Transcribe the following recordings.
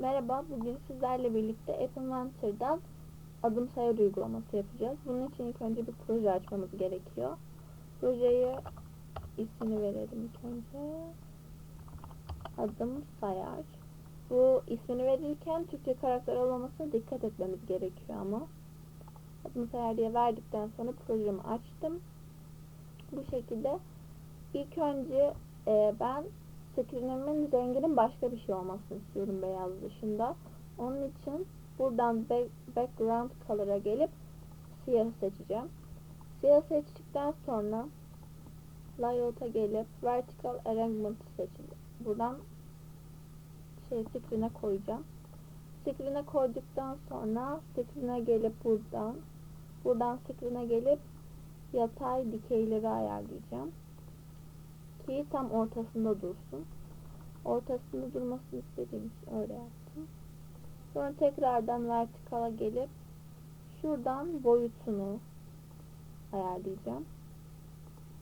Merhaba, bugün sizlerle birlikte App Inventor'dan adım sayar uygulaması yapacağız. Bunun için ilk önce bir proje açmamız gerekiyor. Projeye ismini verelim ilk önce. Adım sayar. Bu ismini verirken Türkçe karakter olmamasına dikkat etmemiz gerekiyor ama. Adım sayar diye verdikten sonra projemi açtım. Bu şekilde ilk önce e, ben screenimin renginin başka bir şey olmasını istiyorum beyaz dışında. Onun için buradan back, background color'a gelip siyah seçeceğim. Siyah seçtikten sonra layout'a gelip vertical arrangement seçeceğim. Buradan şey screen'e koyacağım. Screen'e koyduktan sonra screen'e gelip buradan buradan screen'e gelip yatay dikeyleri ayarlayacağım ki tam ortasında dursun. Ortasında durmasını istediğim için öyle yaptım. Sonra tekrardan vertikala gelip şuradan boyutunu ayarlayacağım.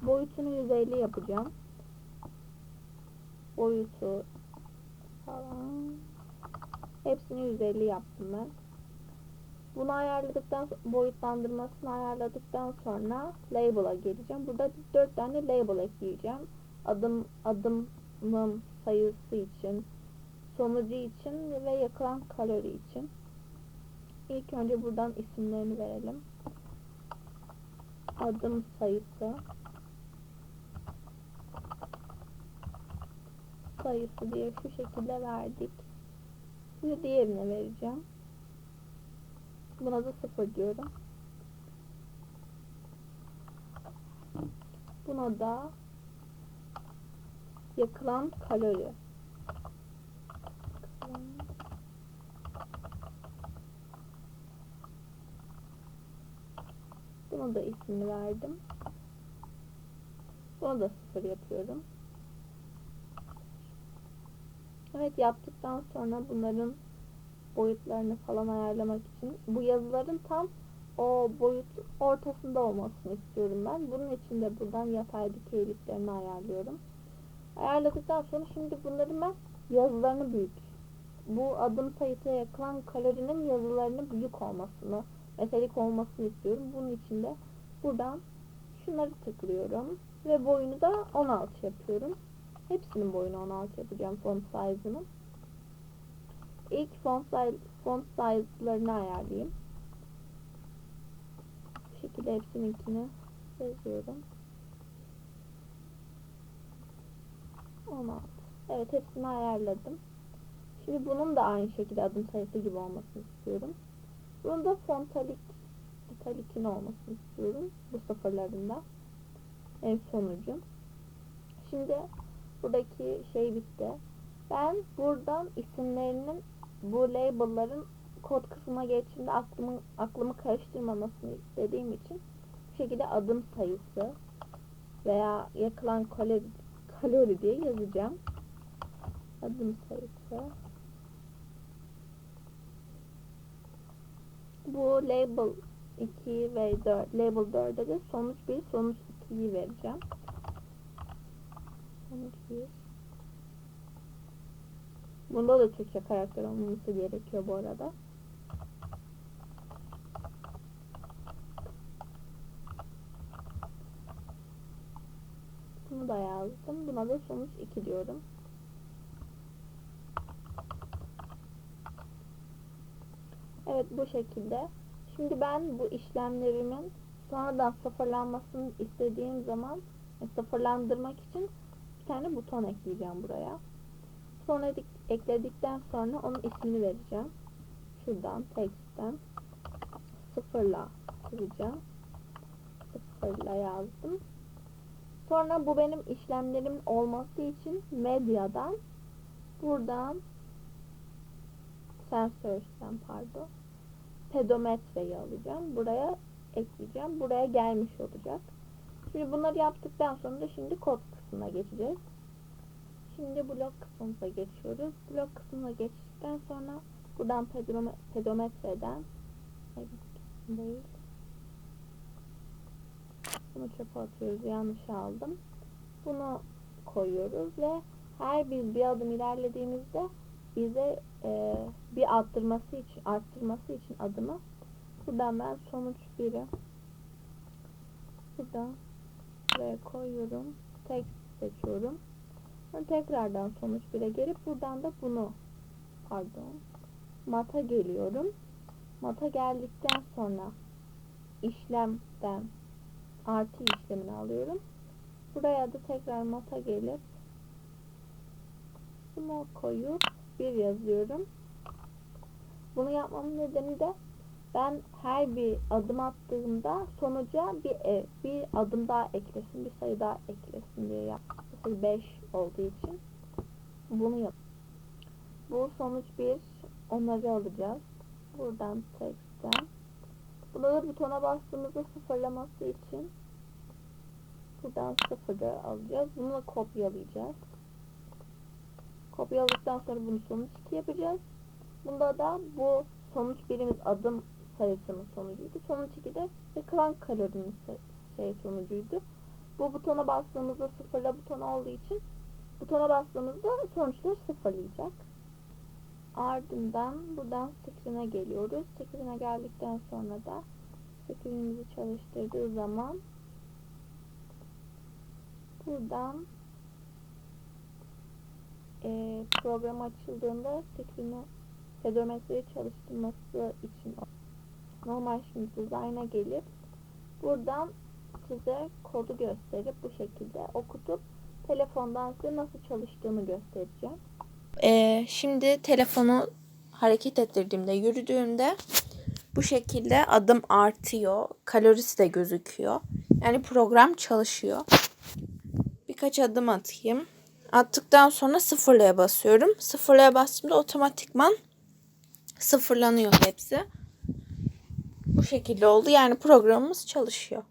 Boyutunu 150 yapacağım. Boyutu falan hepsini 150 yaptım ben. Bunu ayarladıktan boyutlandırmasını ayarladıktan sonra label'a geleceğim. Burada 4 tane label ekleyeceğim adım adımım sayısı için, sonucu için ve yakılan kalori için. İlk önce buradan isimlerini verelim. Adım sayısı sayısı diye şu şekilde verdik. Şimdi diğerine vereceğim. Buna da sıfır diyorum. Buna da yakılan kalori. Buna da ismini verdim. Buna da sıfır yapıyorum. Evet yaptıktan sonra bunların boyutlarını falan ayarlamak için bu yazıların tam o boyut ortasında olmasını istiyorum ben. Bunun için de buradan yatay dikeyliklerini ayarlıyorum. Ayarladıktan sonra şimdi bunların ben yazılarını büyük. Bu adım sayısına yakılan kalorinin yazılarının büyük olmasını, metalik olmasını istiyorum. Bunun için de buradan şunları tıklıyorum ve boyunu da 16 yapıyorum. Hepsinin boyunu 16 yapacağım font size'ını. İlk font size, font size'larını ayarlayayım. Bu şekilde hepsininkini yazıyorum. 16. Evet hepsini ayarladım. Şimdi bunun da aynı şekilde adım sayısı gibi olmasını istiyorum. Bunun da fontalik italikin olmasını istiyorum. Bu sıfırlarında. En sonucu. Şimdi buradaki şey bitti. Ben buradan isimlerinin bu label'ların kod kısmına geçtiğinde aklımı, aklımı karıştırmamasını istediğim için bu şekilde adım sayısı veya yakılan kalori kalori diye yazacağım. Adım sayısı. Bu label 2 ve 4. Label 4'e de sonuç 1, sonuç 2'yi vereceğim. Sonuç 1. Bunda da Türkçe karakter olması gerekiyor bu arada. Bunu da yazdım. Buna da sonuç 2 diyorum. Evet bu şekilde. Şimdi ben bu işlemlerimin sonradan sıfırlanmasını istediğim zaman e, sıfırlandırmak için bir tane buton ekleyeceğim buraya. Sonra ekledikten sonra onun ismini vereceğim. Şuradan text'ten sıfırla yazacağım. Sıfırla yazdım. Sonra bu benim işlemlerim olması için medyadan buradan sensörsten pardon pedometreyi alacağım. Buraya ekleyeceğim. Buraya gelmiş olacak. Şimdi bunları yaptıktan sonra da şimdi kod kısmına geçeceğiz. Şimdi blok kısmımıza geçiyoruz. Blok kısmına geçtikten sonra buradan pedometreden değil bunu çöpe atıyoruz. Yanlış aldım. Bunu koyuyoruz ve her biz bir adım ilerlediğimizde bize e, bir arttırması için arttırması için adımı buradan ben sonuç 1'i buradan buraya koyuyorum. Text seçiyorum. Sonra tekrardan sonuç 1'e gelip buradan da bunu pardon mata geliyorum. Mata geldikten sonra işlemden artı işlemini alıyorum. Buraya da tekrar mata gelip bunu koyup bir yazıyorum. Bunu yapmamın nedeni de ben her bir adım attığımda sonuca bir e, bir adım daha eklesin, bir sayı daha eklesin diye yaptım. Mesela 5 olduğu için bunu yap. Bu sonuç bir onarı alacağız. Buradan text'ten. Da butona bastığımızda sıfırlaması için buradan sıfırı alacağız. Bunu da kopyalayacağız. Kopyaladıktan sonra bunu sonuç 2 yapacağız. Bunda da bu sonuç birimiz adım sayısının sonucuydu. Sonuç 2 de yakılan kalorinin şey sonucuydu. Bu butona bastığımızda sıfırla buton olduğu için butona bastığımızda sonuçları sıfırlayacak. Ardından buradan screen'e geliyoruz. Screen'e geldikten sonra da screen'imizi çalıştırdığı zaman buradan e, program açıldığında screen'e pedometreyi çalıştırması için normal şimdi design'a gelip buradan size kodu gösterip bu şekilde okutup telefondan size nasıl çalıştığını göstereceğim. Ee, şimdi telefonu hareket ettirdiğimde, yürüdüğümde bu şekilde adım artıyor. Kalorisi de gözüküyor. Yani program çalışıyor. Birkaç adım atayım. Attıktan sonra sıfırlaya basıyorum. Sıfırlaya bastığımda otomatikman sıfırlanıyor hepsi. Bu şekilde oldu. Yani programımız çalışıyor.